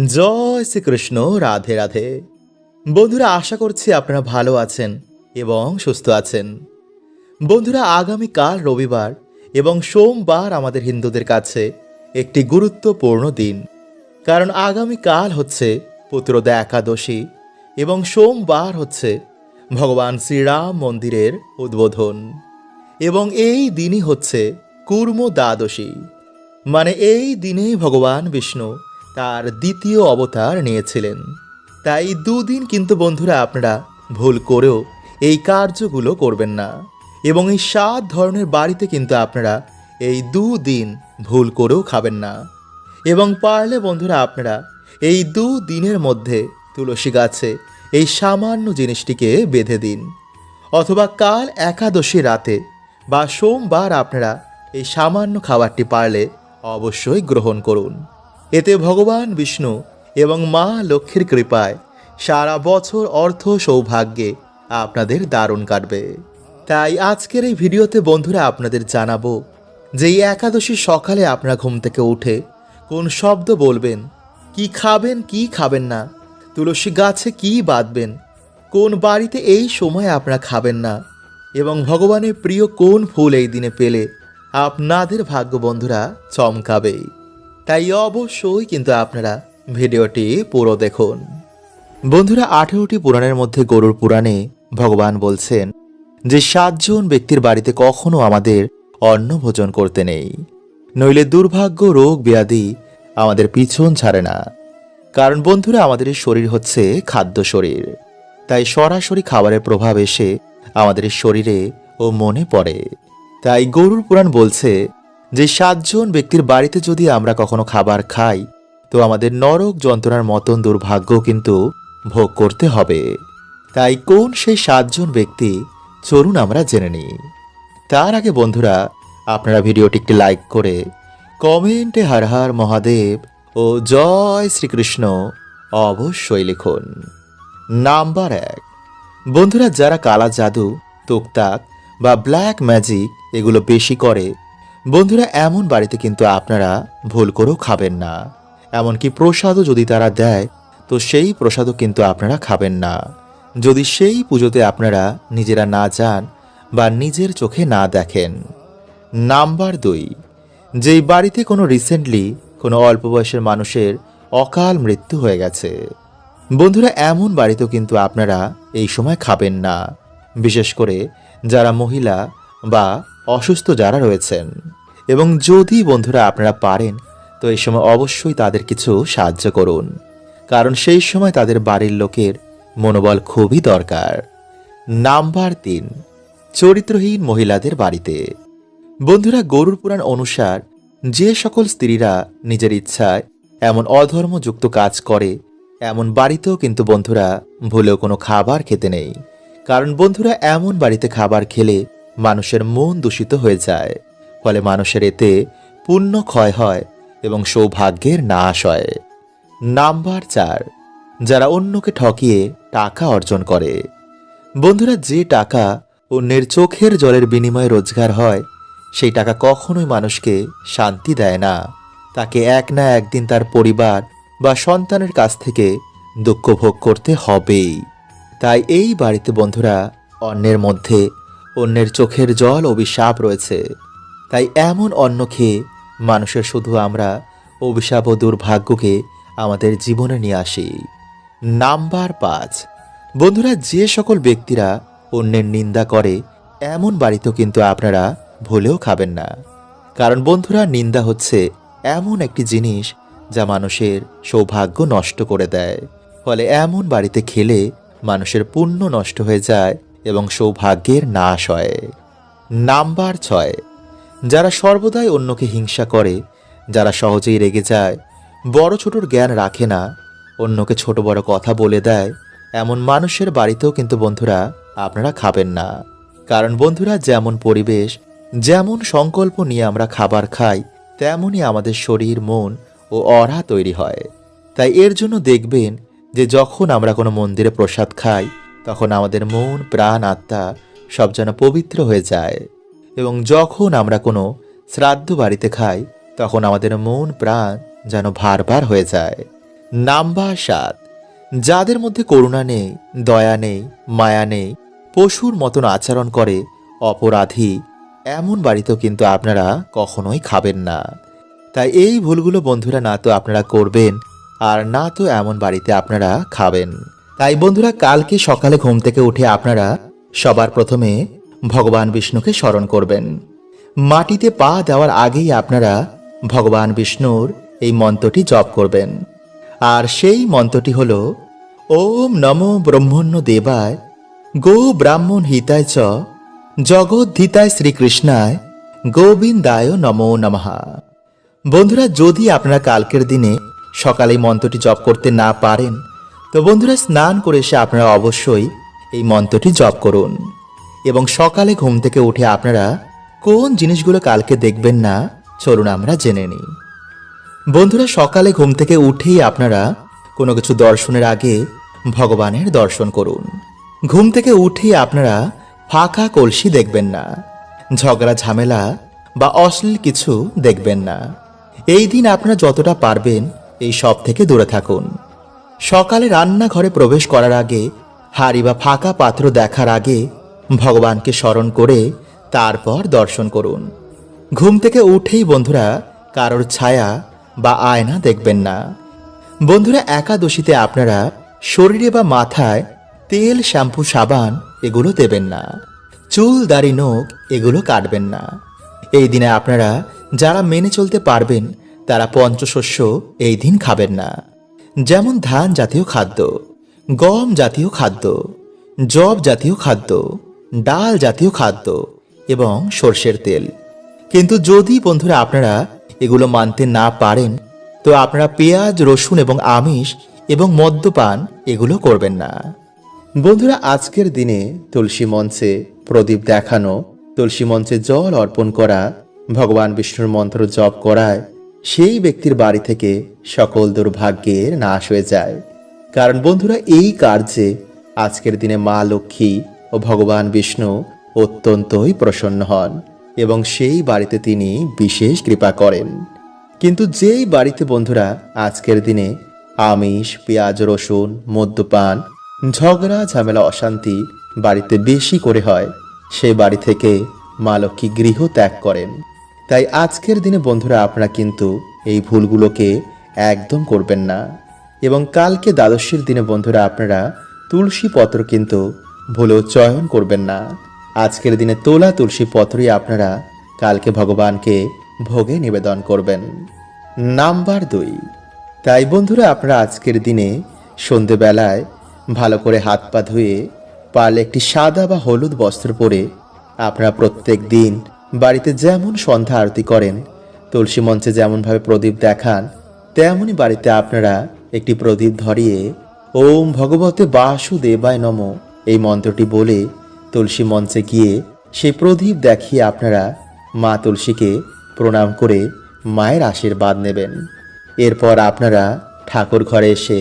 জয় শ্রীকৃষ্ণ, রাধে রাধে। বন্ধুরা, আশা করছি আপনারা ভালো আছেন এবং সুস্থ আছেন। বন্ধুরা, আগামীকাল রবিবার এবং সোমবার আমাদের হিন্দুদের কাছে একটি গুরুত্বপূর্ণ দিন। কারণ আগামীকাল হচ্ছে পুত্রদা একাদশী এবং সোমবার হচ্ছে ভগবান শ্রীরাম মন্দিরের উদ্বোধন। এবং এই দিনই হচ্ছে কুর্ম দ্বাদশী মানে এই দিনেই ভগবান বিষ্ণু তার দ্বিতীয় অবতার নিয়েছিলেন। তাই দুদিন কিন্তু বন্ধুরা আপনারা ভুল করেও এই কার্যগুলো করবেন না। এবং এই সাত ধরনের বাড়িতে কিন্তু আপনারা এই দুদিন ভুল করেও খাবেন না। এবং পারলে বন্ধুরা আপনারা এই দু দিনের মধ্যে তুলসী গাছে এই সামান্য জিনিসটিকে বেঁধে দিন। অথবা কাল একাদশী রাতে বা সোমবার আপনারা এই সামান্য খাবারটি পারলে অবশ্যই গ্রহণ করুন। এতে ভগবান বিষ্ণু এবং মা লক্ষ্মীর কৃপায় সারা বছর অর্থ সৌভাগ্যে আপনাদের দারুণ কাটবে। তাই আজকের এই ভিডিওতে বন্ধুরা আপনাদের জানাব যে এই একাদশী সকালে আপনারা ঘুম থেকে উঠে কোন শব্দ বলবেন, কি খাবেন কি খাবেন না, তুলসী গাছে কি বাঁধবেন, কোন বাড়িতে এই সময় আপনারা খাবেন না, এবং ভগবানের প্রিয় কোন ফুল এই দিনে পেলে আপনাদের ভাগ্য বন্ধুরা চমকাবেই। তাই অবশ্যই কিন্তু আপনারা ভিডিওটি পুরো দেখুন। বন্ধুরা, আঠেরোটি পুরাণের মধ্যে গরুর পুরাণে ভগবান বলছেন যে, সাতজন ব্যক্তির বাড়িতে কখনো আমাদের অন্ন ভোজন করতে নেই। নইলে দুর্ভাগ্য, রোগ, ব্যাধি আমাদের পিছন ছাড়ে না। কারণ বন্ধুরা, আমাদের শরীর হচ্ছে খাদ্য শরীর। তাই সরাসরি খাবারের প্রভাব এসে আমাদের শরীরে ও মনে পড়ে। তাই গরুর পুরাণ বলছে যে সাতজন ব্যক্তির বাড়িতে যদি আমরা কখনো খাবার খাই, তো আমাদের নরক যন্ত্রণার মতন দুর্ভাগ্য কিন্তু ভোগ করতে হবে। তাই কোন সেই সাতজন ব্যক্তি, চলুন আমরা জেনে নিই। তার আগে বন্ধুরা, আপনারা ভিডিওটি একটি লাইক করে কমেন্টে হার হার মহাদেব ও জয় শ্রীকৃষ্ণ অবশ্যই লিখুন। নাম্বার এক। বন্ধুরা, যারা কালা জাদু তুকতাক বা ব্ল্যাক ম্যাজিক এগুলো বেশি করে বন্ধুরা, এমন বাড়িতে কিন্তু আপনারা ভুল করেও খাবেন না। এমনকি প্রসাদও যদি তারা দেয়, তো সেই প্রসাদও কিন্তু আপনারা খাবেন না। যদি সেই পুজোতে আপনারা নিজেরা না যান বা নিজের চোখে না দেখেন। নাম্বার দুই, যেই বাড়িতে কোনো রিসেন্টলি কোনো অল্প বয়সের মানুষের অকাল মৃত্যু হয়ে গেছে, বন্ধুরা, এমন বাড়িতেও কিন্তু আপনারা এই সময় খাবেন না। বিশেষ করে যারা মহিলা বা অসুস্থ যারা রয়েছেন। এবং যদি বন্ধুরা আপনারা পারেন, তো এই সময় অবশ্যই তাদের কিছু সাহায্য করুন। কারণ সেই সময় তাদের বাড়ির লোকের মনোবল খুবই দরকার। নাম্বার তিন, চরিত্রহীন মহিলাদের বাড়িতে। বন্ধুরা, গরুর পুরাণ অনুসার যে সকল স্ত্রীরা নিজের ইচ্ছায় এমন অধর্মযুক্ত কাজ করে, এমন বাড়িতেও কিন্তু বন্ধুরা ভুলেও কোনো খাবার খেতে নেই। কারণ বন্ধুরা, এমন বাড়িতে খাবার খেলে মানুষের মন দূষিত হয়ে যায়, ফলে মানুষের এতে পুণ্য ক্ষয় হয় এবং সৌভাগ্যের নাশ হয়। নাম্বার চার, যারা অন্যকে ঠকিয়ে টাকা অর্জন করে। বন্ধুরা, যে টাকা অন্যের চোখের জলের বিনিময়ে রোজগার হয়, সেই টাকা কখনোই মানুষকে শান্তি দেয় না। তাকে এক না একদিন তার পরিবার বা সন্তানের কাছ থেকে দুঃখ ভোগ করতে হবেই। তাই এই বাড়িতে বন্ধুরা, অন্যের মধ্যে অন্যের চোখের জল অভিশাপ রয়েছে। তাই এমন অন্ন খেয়ে মানুষের শুধু আমরা অভিশাপ ও দুর্ভাগ্যকে আমাদের জীবনে নিয়ে আসি। নাম্বার পাঁচ। বন্ধুরা, যে সকল ব্যক্তিরা অন্যের নিন্দা করে, এমন বাড়িতেও কিন্তু আপনারা ভুলেও খাবেন না। কারণ বন্ধুরা, নিন্দা হচ্ছে এমন একটি জিনিস যা মানুষের সৌভাগ্য নষ্ট করে দেয়। ফলে এমন বাড়িতে খেলে মানুষের পুণ্য নষ্ট হয়ে যায় এবং সৌভাগ্যের নাশ হয়। নাম্বার ছয়, যারা সর্বদাই অন্যকে হিংসা করে, যারা সহজেই রেগে যায়, বড় ছোটর জ্ঞান রাখে না, অন্যকে ছোট বড় কথা বলে দেয়, এমন মানুষের বাড়িতেও কিন্তু বন্ধুরা আপনারা খাবেন না। কারণ বন্ধুরা যেমন পরিবেশ, যেমন সংকল্প নিয়ে আমরা খাবার খাই, তেমনই আমাদের শরীর, মন ও অরা তৈরি হয়। তাই এর জন্য দেখবেন যে যখন আমরা কোনো মন্দিরে প্রসাদ খাই তখন আমাদের মন, প্রাণ, আত্মা সব যেন পবিত্র হয়ে যায়। এবং যখন আমরা কোনো শ্রাদ্ধ বাড়িতে খাই, তখন আমাদের মন, প্রাণ যেন ভার ভার হয়ে যায়। নাম্বার সাত, যাদের মধ্যে করুণা নেই, দয়া নেই, মায়া নেই, পশুর মতন আচরণ করে অপরাধী, এমন বাড়িতেও কিন্তু আপনারা কখনোই খাবেন না। তাই এই ভুলগুলো বন্ধুরা না তো আপনারা করবেন, আর না তো এমন বাড়িতে আপনারা খাবেন। তাই বন্ধুরা, কালকে সকালে ঘুম থেকে উঠে আপনারা সবার প্রথমে ভগবান বিষ্ণুকে স্মরণ করবেন। মাটিতে পা দেওয়ার আগেই আপনারা ভগবান বিষ্ণুর এই মন্ত্রটি জপ করবেন। আর সেই মন্ত্রটি হল, ওম নমো ব্রহ্মণ্য দেবায়, গো ব্রাহ্মণ হিতায় চ জগদ্ধিতায় শ্রীকৃষ্ণায়, গোবিন্দায় নমো নমহা বন্ধুরা, যদি আপনারা কালকের দিনে সকালে মন্ত্রটি জপ করতে না পারেন তো বন্ধুরা, স্নান করে এসে আপনারা অবশ্যই এই মন্ত্রটি জপ করুন। এবং সকালে ঘুম থেকে উঠে আপনারা কোন জিনিসগুলো কালকে দেখবেন না, চলুন আমরা জেনে নিই। বন্ধুরা, সকালে ঘুম থেকে উঠেই আপনারা কোনো কিছু দর্শনের আগে ভগবানের দর্শন করুন। ঘুম থেকে উঠেই আপনারা ফাঁকা কলসি দেখবেন না, ঝগড়া, ঝামেলা বা অশ্লীল কিছু দেখবেন না। এই দিন আপনারা যতটা পারবেন এই সব থেকে দূরে থাকুন। সকালে রান্নাঘরে প্রবেশ করার আগে হাড়ি বা ফাঁকা পাত্র দেখার আগে ভগবানকে স্মরণ করে তারপর দর্শন করুন। ঘুম থেকে উঠেই বন্ধুরা কারোর ছায়া বা আয়না দেখবেন না। বন্ধুরা একাদশীতে আপনারা শরীরে বা মাথায় তেল, শ্যাম্পু, সাবান এগুলো দেবেন না। চুল, দাড়ি, নখ এগুলো কাটবেন না। এই দিনে আপনারা যারা মেনে চলতে পারবেন তারা পঞ্চশস্য এই দিন খাবেন না। যেমন ধান জাতীয় খাদ্য, গম জাতীয় খাদ্য জব জাতীয় খাদ্য, ডাল জাতীয় খাদ্য এবং সর্ষের তেল। কিন্তু যদি বন্ধুরা আপনারা এগুলো মানতে না পারেন, তো আপনারা পেঁয়াজ, রসুন এবং আমিষ এবং মদ্যপান এগুলো করবেন না। বন্ধুরা, আজকের দিনে তুলসী মঞ্চে প্রদীপ দেখানো, তুলসী মঞ্চে জল অর্পণ করা, ভগবান বিষ্ণুর মন্ত্র জপ করায় সেই ব্যক্তির বাড়ি থেকে সকল দুর্ভাগ্যের নাশ হয়ে যায়। কারণ বন্ধুরা, এই কার্যে আজকের দিনে মা লক্ষ্মী ও ভগবান বিষ্ণু অত্যন্তই প্রসন্ন হন এবং সেই বাড়িতে তিনি বিশেষ কৃপা করেন। কিন্তু যেই বাড়িতে বন্ধুরা, আজকের দিনে আমিষ, পেঁয়াজ, রসুন, মদ্যপান, ঝগড়া, ঝামেলা, অশান্তি বাড়িতে বেশি করে হয় সেই বাড়ি থেকে মা লক্ষ্মী গৃহ ত্যাগ করেন। তাই আজকের দিনে বন্ধুরা আপনারা কিন্তু এই ভুলগুলোকে একদম করবেন না। এবং কালকে দ্বাদশীর দিনে বন্ধুরা আপনারা তুলসী পত্র কিন্তু ভুলেও চয়ন করবেন না। আজকের দিনে তোলা তুলসী পত্রই আপনারা কালকে ভগবানকে ভোগে নিবেদন করবেন। নাম্বার দুই। তাই বন্ধুরা আপনারা আজকের দিনে সন্ধেবেলায় ভালো করে হাত পা ধুয়ে পারলে একটি সাদা বা হলুদ বস্ত্র পরে আপনারা প্রত্যেক দিন বাড়িতে যেমন সন্ধ্যা আরতি করেন, তুলসী মঞ্চে যেমনভাবে প্রদীপ দেখান, তেমনই বাড়িতে আপনারা একটি প্রদীপ ধরিয়ে, ওম ভগবতে বাসুদেবায় নম, এই মন্ত্রটি বলে তুলসী মঞ্চে গিয়ে সেই প্রদীপ দেখিয়ে আপনারা মা তুলসীকে প্রণাম করে মায়ের আশীর্বাদ নেবেন। এরপর আপনারা ঠাকুর ঘরে এসে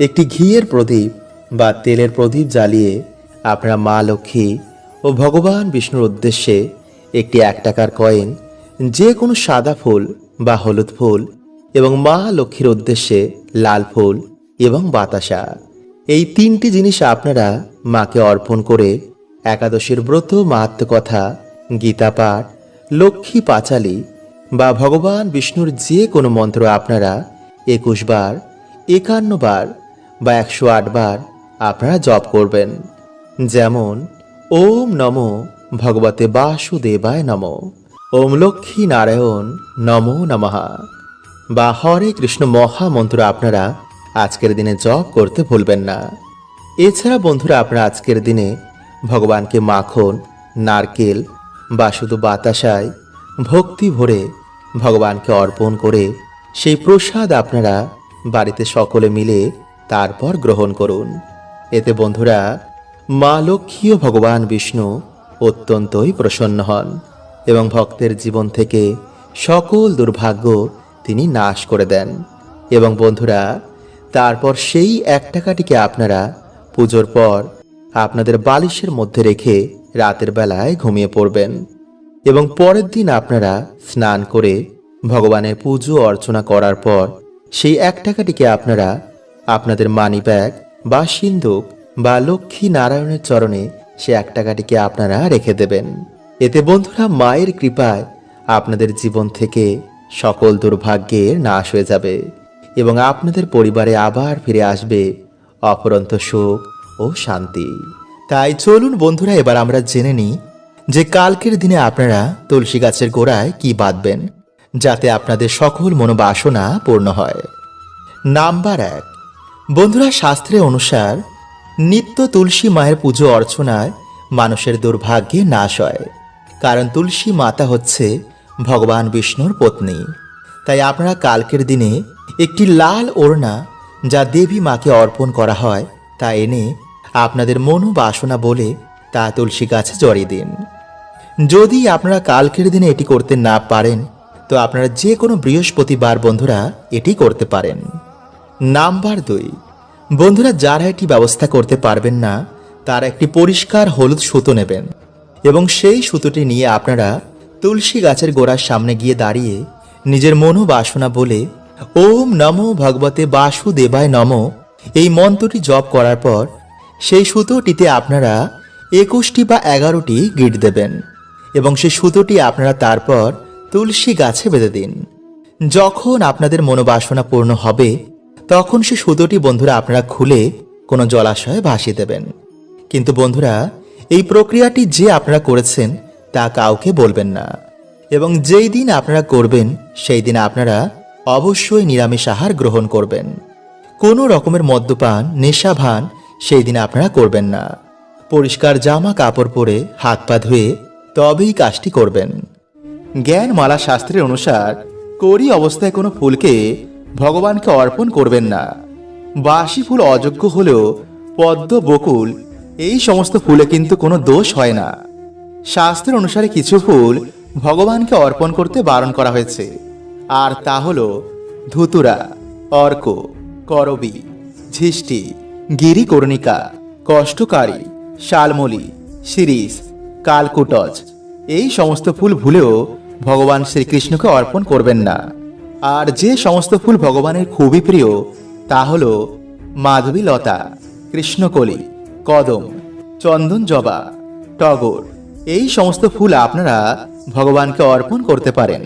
একটি ঘিয়ের প্রদীপ বা তেলের প্রদীপ জ্বালিয়ে আপনারা মা লক্ষ্মী ও ভগবান বিষ্ণুর উদ্দেশ্যে একটি এক টাকার কয়েন, যে কোনো সাদা ফুল বা হলুদ ফুল এবং মা লক্ষ্মীর উদ্দেশ্যে লাল ফুল এবং বাতাসা। এই তিনটি জিনিস আপনারা মাকে অর্পণ করে একাদশীর ব্রত মাহাত্ম কথা গীতা পাঠ, লক্ষ্মী পাঁচালী বা ভগবান বিষ্ণুর যে কোনো মন্ত্র আপনারা একুশ বার, একান্ন বার বা একশো আট বার আপনারা জপ করবেন। যেমন, ওম নম ভগবতে বাসুদেবায় নম। ওম লক্ষ্মী নারায়ণ নমো নমঃ। বা হরে কৃষ্ণ মহামন্ত্র আপনারা আজকের দিনে জপ করতে ভুলবেন না। এছাড়া বন্ধুরা আপনারা আজকের দিনে ভগবানকে মাখন, নারকেল বা শুধু বাতাসায় ভক্তি ভরে ভগবানকে অর্পণ করে সেই প্রসাদ আপনারা বাড়িতে সকলে মিলে তারপর গ্রহণ করুন। এতে বন্ধুরা মা লক্ষ্মী ও ভগবান বিষ্ণু অত্যন্তই প্রসন্ন হন এবং ভক্তের জীবন থেকে সকল দুর্ভাগ্য তিনি নাশ করে দেন। এবং বন্ধুরা, তারপর সেই এক টাকাটিকে আপনারা পুজোর পর আপনাদের বালিশের মধ্যে রেখে রাতের বেলায় ঘুমিয়ে পড়বেন এবং পরের দিন আপনারা স্নান করে ভগবানের পুজো অর্চনা করার পর সেই এক টাকাটিকে আপনারা আপনাদের মানি ব্যাগ বা সিন্ধুক বা লক্ষ্মী নারায়ণের চরণে সে এক টাকাটিকে আপনারা রেখে দেবেন। এতে বন্ধুরা মায়ের কৃপায় আপনাদের জীবন থেকে সকল দুর্ভাগ্যের নাশ হয়ে যাবে এবং আপনাদের পরিবারে আবার ফিরে আসবে অপরন্ত সুখ ও শান্তি। তাই চলুন বন্ধুরা, এবার আমরা জেনে নিই যে কালকের দিনে আপনারা তুলসী গাছের গোড়ায় কি বাঁধবেন, যাতে আপনাদের সকল মনোবাসনা পূর্ণ হয়। নাম্বার এক। বন্ধুরা শাস্ত্রে অনুসার নিত্য তুলসী মায়ের পুজো অর্চনায় মানুষের দুর্ভাগ্যে নাশ হয়। কারণ তুলসী মাতা হচ্ছে ভগবান বিষ্ণুর পত্নী। তাই আপনারা কালকের দিনে একটি লাল ওড়না যা দেবী মাকে অর্পণ করা হয়, তা এনে আপনাদের মনোবাসনা বলে তা তুলসী গাছে জড়িয়ে দিন। যদি আপনারা কালকের দিনে এটি করতে না পারেন, তো আপনারা যে কোনো বৃহস্পতিবার বন্ধুরা এটি করতে পারেন। নাম্বার দুই বন্ধুরা, যারা এটি ব্যবস্থা করতে পারবেন না, তারা একটি পরিষ্কার হলুদ সুতো নেবেন এবং সেই সুতোটি নিয়ে আপনারা তুলসী গাছের গোড়ার সামনে গিয়ে দাঁড়িয়ে নিজের মনোবাসনা বলে ওম নমো ভগবতে বাসুদেবায় নম এই মন্ত্রটি জপ করার পর সেই সুতোটিতে আপনারা একুশটি বা এগারোটি গিট দেবেন এবং সেই সুতোটি আপনারা তারপর তুলসী গাছে বেঁধে দিন। যখন আপনাদের মনোবাসনা পূর্ণ হবে তখন সে সুতোটি বন্ধুরা আপনারা খুলে কোনো জলাশয়ে ভাসিয়ে দেবেন। কিন্তু বন্ধুরা, এই প্রক্রিয়াটি যে আপনারা করেছেন তা কাউকে বলবেন না। এবং যেই দিন আপনারা করবেন, সেই দিন আপনারা অবশ্যই নিরামিষ আহার গ্রহণ করবেন। কোনো রকমের মদ্যপান, নেশাভান সেই দিন আপনারা করবেন না। পরিষ্কার জামা কাপড় পরে হাত পা ধুয়ে তবেই কাজটি করবেন। জ্ঞানমালা শাস্ত্রের অনুসার করি অবস্থায় কোনো ফুলকে ভগবানকে অর্পণ করবেন না। বাসি ফুল অযোগ্য হলেও পদ্ম, বকুল, এই সমস্ত ফুলে কিন্তু কোনো দোষ হয় না। শাস্ত্রের অনুসারে কিছু ফুল ভগবানকে অর্পণ করতে বারণ করা হয়েছে। আর তা হল ধুতুরা, অর্ক, করবি, ঝিষ্টি, গিরিকর্ণিকা, কষ্টকারী, শালমলি, শিরিষ, কালকুটজ, এই সমস্ত ফুল ভুলেও ভগবান শ্রীকৃষ্ণকে অর্পণ করবেন না। আর যে সমস্ত ফুল ভগবানের খুবই প্রিয়, তা হল মাধবী লতা, কৃষ্ণকলি, কদম, চন্দন জবা, টগর। এই সমস্ত ফুল আপনারা ভগবানকে অর্পণ করতে পারেন।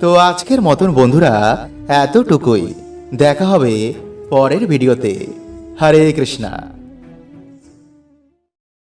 তো আজকের মতন বন্ধুরা, এতটুকুই। দেখা হবে পরের ভিডিওতে। হরে কৃষ্ণা।